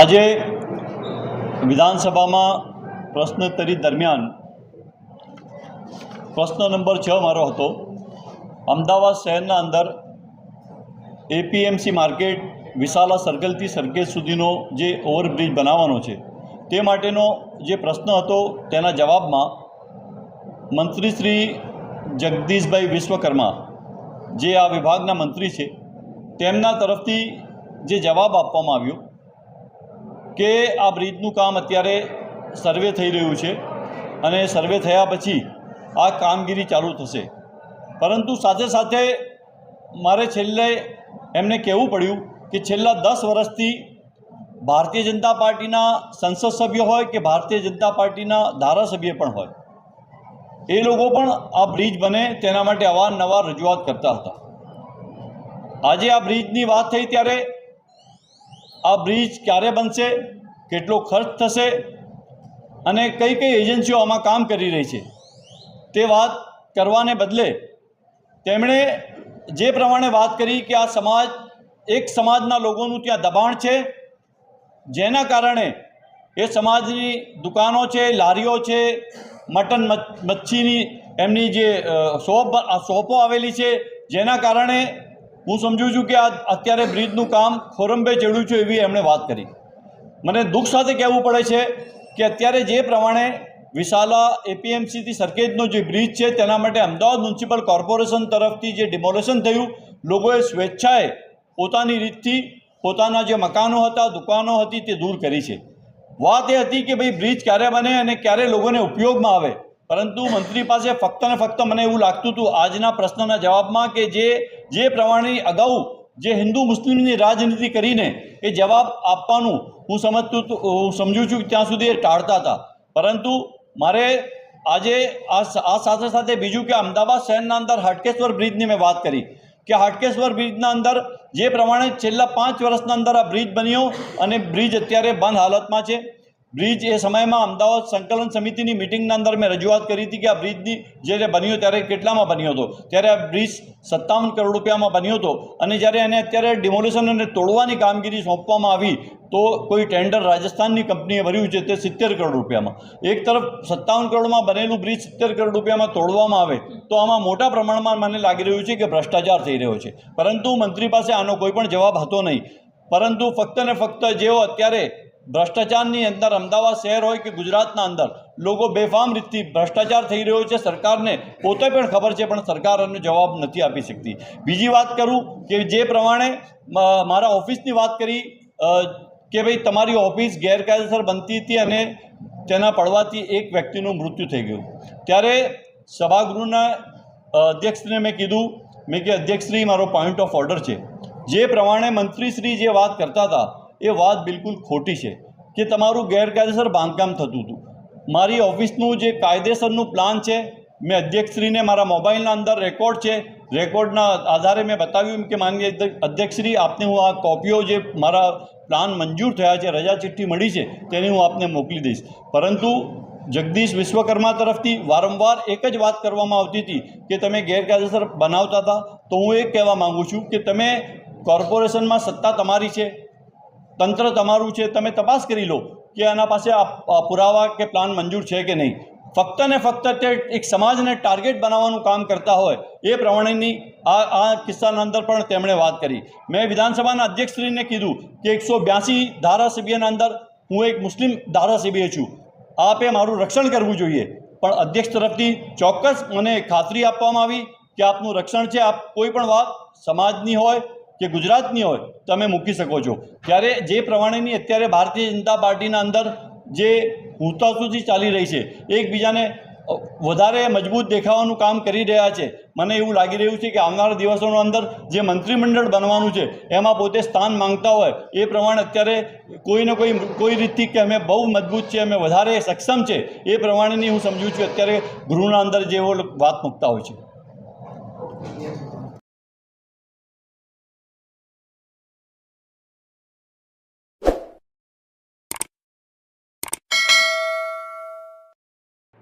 આજે વિધાનસભામાં પ્રશ્નોત્તરી દરમિયાન પ્રશ્ન નંબર છ મારો હતો. અમદાવાદ શહેરના અંદર એપીએમસી માર્કેટ વિશાલા સર્કલથી સરખેજ સુધીનો જે ઓવરબ્રિજ બનાવવાનો છે, તે માટેનો જે પ્રશ્ન હતો તેના જવાબમાં મંત્રી શ્રી જગદીશભાઈ વિશ્વકર્મા, જે આ વિભાગના મંત્રી છે, તેમના તરફથી જે જવાબ આપવામાં આવ્યો કે આ બ્રિજનું કામ અત્યારે સર્વે થઈ રહ્યું છે અને સર્વે થયા પછી આ કામગીરી ચાલુ થશે. પરંતુ સાથે સાથે મારે છેલ્લે એમને કહેવું પડ્યું કે છેલ્લા દસ વર્ષથી ભારતીય જનતા પાર્ટીના સંસદ સભ્ય હોય કે ભારતીય જનતા પાર્ટીના ધારાસભ્ય પણ હોય, એ લોકો પણ આ બ્રિજ બને તેના માટે અવારનવાર રજૂઆત કરતા હતા. આજે આ બ્રિજની વાત થઈ ત્યારે આ બ્રિજ ક્યારે બનશે, કેટલો ખર્ચ થશે અને કઈ કઈ એજન્સીઓ આમાં કામ કરી રહી છે? તે વાત કરવાને બદલે તેમણે જે પ્રમાણે વાત કરી કે આ સમાજ, એક સમાજના લોકોનું ત્યાં દબાણ છે, જેના કારણે એ સમાજની દુકાનો છે, લારીઓ છે, મટન મચ્છ- મચ્છીની એમની જે શોપ શોપો આવેલી છે, જેના કારણે હું સમજુ છું કે આ અત્યારે બ્રિજનું કામ ખોરંબે ચડ્યું છે એવી એમણે વાત કરી. મને દુઃખ સાથે કહેવું પડે છે કે અત્યારે જે પ્રમાણે વિશાલા એપીએમસીથી સરખેજનો જે બ્રિજ છે તેના માટે અમદાવાદ મ્યુનિસિપલ કોર્પોરેશન તરફથી જે ડિમોલેશન થયું, લોકોએ સ્વેચ્છાએ પોતાની રીતથી પોતાના જે મકાનો હતા, દુકાનો હતી તે દૂર કરી છે. વાત એ હતી કે ભાઈ બ્રિજ ક્યારે બને અને ક્યારે લોકોને ઉપયોગમાં આવે? પરંતુ મંત્રી પાસે ફક્ત ને ફક્ત મને એવું લાગતું હતું આજના પ્રશ્નના જવાબમાં કે જે જે પ્રમાણેની અગાઉ જે હિન્દુ મુસ્લિમની રાજનીતિ કરીને એ જવાબ આપવાનું હું સમજતું હું સમજુ છું ત્યાં સુધી એ ટાળતા હતા. પરંતુ મારે આજે આ સાથે સાથે બીજું કે અમદાવાદ શહેરના અંદર હાટકેશ્વર બ્રિજની મેં વાત કરી કે હાટકેશ્વર બ્રિજના અંદર જે પ્રમાણે છેલ્લા પાંચ વર્ષના અંદર આ બ્રિજ બન્યો અને બ્રિજ અત્યારે બંધ હાલતમાં છે. બ્રિજ એ સમયમાં અમદાવાદ સંકલન સમિતિની મિટિંગના અંદર મેં રજૂઆત કરી હતી કે આ બ્રિજની જ્યારે બન્યો ત્યારે કેટલામાં બન્યો હતો. ત્યારે આ બ્રિજ સત્તાવન કરોડ રૂપિયામાં બન્યો હતો અને જ્યારે એને અત્યારે ડિમોલિશન અને તોડવાની કામગીરી સોંપવામાં આવી, તો કોઈ ટેન્ડર રાજસ્થાનની કંપનીએ ભર્યું છે તે સિત્તેર કરોડ રૂપિયામાં. એક તરફ સત્તાવન કરોડમાં બનેલું બ્રિજ સિત્તેર કરોડ રૂપિયામાં તોડવામાં આવે, તો આમાં મોટા પ્રમાણમાં મને લાગી રહ્યું છે કે ભ્રષ્ટાચાર થઈ રહ્યો છે. પરંતુ મંત્રી પાસે આનો કોઈ પણ જવાબ હતો નહીં. પરંતુ ફક્ત ને ફક્ત જેઓ અત્યારે ભ્રષ્ટાચારની અંદર અમદાવાદ શહેર હોય કે ગુજરાતના અંદર, લોકો બેફામ રીતથી ભ્રષ્ટાચાર થઈ રહ્યો છે સરકારને, પોતે પણ ખબર છે, પણ સરકાર એનો જવાબ નથી આપી શકતી. બીજી વાત કરું કે જે પ્રમાણે મારા ઓફિસની વાત કરી કે ભાઈ તમારી ઓફિસ ગેરકાયદેસર બનતી હતી અને તેના પડવાથી એક વ્યક્તિનું મૃત્યુ થઈ ગયું. ત્યારે સભાગૃહના અધ્યક્ષને મેં કીધું, મેં કે અધ્યક્ષશ્રી, મારો પોઈન્ટ ઓફ ઓર્ડર છે. જે પ્રમાણે મંત્રીશ્રી જે વાત કરતા હતા એ વાત બિલકુલ ખોટી છે કે તમારું ગેરકાયદેસર બાંધકામ થતું હતું. મારી ઓફિસનું જે કાયદેસરનું પ્લાન છે, મેં અધ્યક્ષશ્રીને મારા મોબાઈલના અંદર રેકોર્ડ છે, રેકોર્ડના આધારે મેં બતાવ્યું કે માનનીય અધ્યક્ષશ્રી, આપને હું આ કોપીઓ જે મારા પ્લાન મંજૂર થયા છે, રજા ચિઠ્ઠી મળી છે, તેની હું આપને મોકલી દઈશ. પરંતુ જગદીશ વિશ્વકર્મા તરફથી વારંવાર એક જ વાત કરવામાં આવતી હતી કે તમે ગેરકાયદેસર બનાવતા હતા, તો હું એ કહેવા માગું છું કે તમે કોર્પોરેશનમાં સત્તા તમારી છે તંત્ર તમારું છે, તમે તપાસ કરી લો કે આના પાસે આ પુરાવા કે પ્લાન મંજૂર છે કે નહીં. ફક્ત ને ફક્ત તે એક સમાજને ટાર્ગેટ બનાવવાનું કામ કરતા હોય, એ પ્રમાણેની આ આ કિસ્સાના અંદર પણ તેમણે વાત કરી. મેં વિધાનસભાના અધ્યક્ષશ્રીને કીધું કે એકસો બ્યાસી ધારાસભ્યના અંદર હું એક મુસ્લિમ ધારાસભ્ય છું. આપે મારું રક્ષણ કરવું જોઈએ. પણ અધ્યક્ષ તરફથી ચોક્કસ મને ખાતરી આપવામાં આવી કે આપનું રક્ષણ છે. આપ કોઈ પણ વાત સમાજની હોય કે ગુજરાતની હોય તમે મૂકી શકો છો. ત્યારે જે પ્રમાણેની અત્યારે ભારતીય જનતા પાર્ટીના અંદર જે હુતાસુથી ચાલી રહી છે, એકબીજાને વધારે મજબૂત દેખાવાનું કામ કરી રહ્યા છે. મને એવું લાગી રહ્યું છે કે આવનારા દિવસોનો અંદર જે મંત્રીમંડળ બનવાનું છે, એમાં પોતે સ્થાન માંગતા હોય, એ પ્રમાણે અત્યારે કોઈને કોઈ કોઈ રીતથી કે અમે બહુ મજબૂત છે, અમે વધારે સક્ષમ છે, એ પ્રમાણેની હું સમજું છું, અત્યારે ગૃહના અંદર જેવો વાત મૂકતા હોય છે.